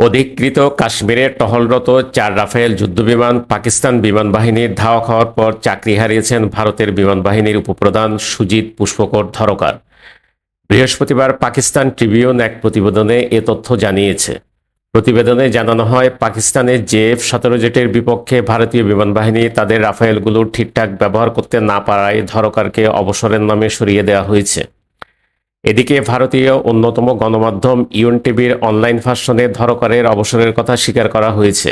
অধিকৃত কাশ্মীরে টহলরত চার রাফেল যুদ্ধবিমান পাকিস্তান বিমান বাহিনীর ধাওয়া খাওয়ার পর চাকরি হারিয়েছেন ভারতের বিমান বাহিনীর উপপ্রধান সুজিত পুষ্পকর ধরকার। বৃহস্পতিবার পাকিস্তান ট্রিবিউন এক প্রতিবেদনে এ তথ্য জানিয়েছে। প্রতিবেদনে জানানো হয়, পাকিস্তানের জেএফ সতেরো জেটের বিপক্ষে ভারতীয় বিমান বাহিনী তাদের রাফেলগুলো ঠিকঠাক ব্যবহার করতে না পারায় ধরকারকে অবসরের নামে সরিয়ে দেওয়া হয়েছে। এদিকে ভারতীয় অন্যতম গণমাধ্যম ইউন টিভির অনলাইন ভার্সনে ধরকারের অবসরের কথা স্বীকার করা হয়েছে।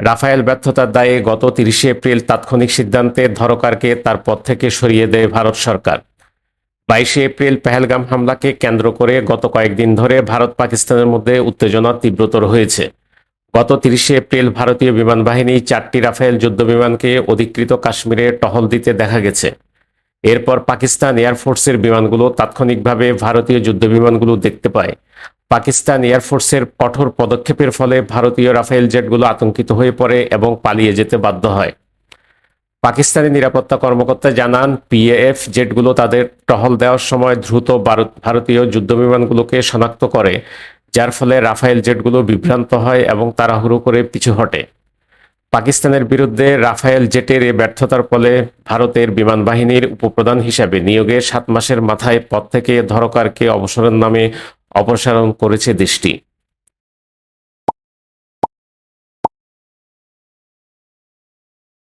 রাফায়েল ব্যর্থতার দায়ে গত তিরিশে এপ্রিল তাৎক্ষণিক সিদ্ধান্তে ধরকারকে তার পদ থেকে সরিয়ে দেয় ভারত সরকার। বাইশে এপ্রিল পেহেলগাম হামলাকে কেন্দ্র করে গত কয়েকদিন ধরে ভারত পাকিস্তানের মধ্যে উত্তেজনা তীব্রতর হয়েছে। গত তিরিশে এপ্রিল ভারতীয় বিমান বাহিনী চারটি রাফেল যুদ্ধবিমানকে অধিকৃত কাশ্মীরে টহল দিতে দেখা গেছে। এরপর পাকিস্তান এয়ারফোর্সের বিমানগুলো তাৎক্ষণিকভাবে ভারতীয় যুদ্ধ বিমানগুলো দেখতে পায়। পাকিস্তান এয়ারফোর্সের কঠোর পদক্ষেপের ফলে ভারতীয় রাফেল জেটগুলো আতঙ্কিত হয়ে পড়ে এবং পালিয়ে যেতে বাধ্য হয়। পাকিস্তানি নিরাপত্তা কর্মকর্তা জানান পিএএফ জেটগুলো তাদের টহল দেওয়ার সময় দ্রুত ভারত- ভারতীয় যুদ্ধবিমানগুলোকে শনাক্ত করে, যার ফলে রাফায়েল জেটগুলো বিভ্রান্ত হয় এবং তাড়াহুড়ো করে পিছু হটে। পাকিস্তানের বিরুদ্ধে রাফায়েল জেটের এ ব্যর্থতার ফলে ভারতের বিমান বাহিনীর উপপ্রধান হিসাবে নিয়োগের সাত মাসের মাথায় পদ থেকে ধরকারকে অবসরের নামে অপসারণ করেছে দেশটি।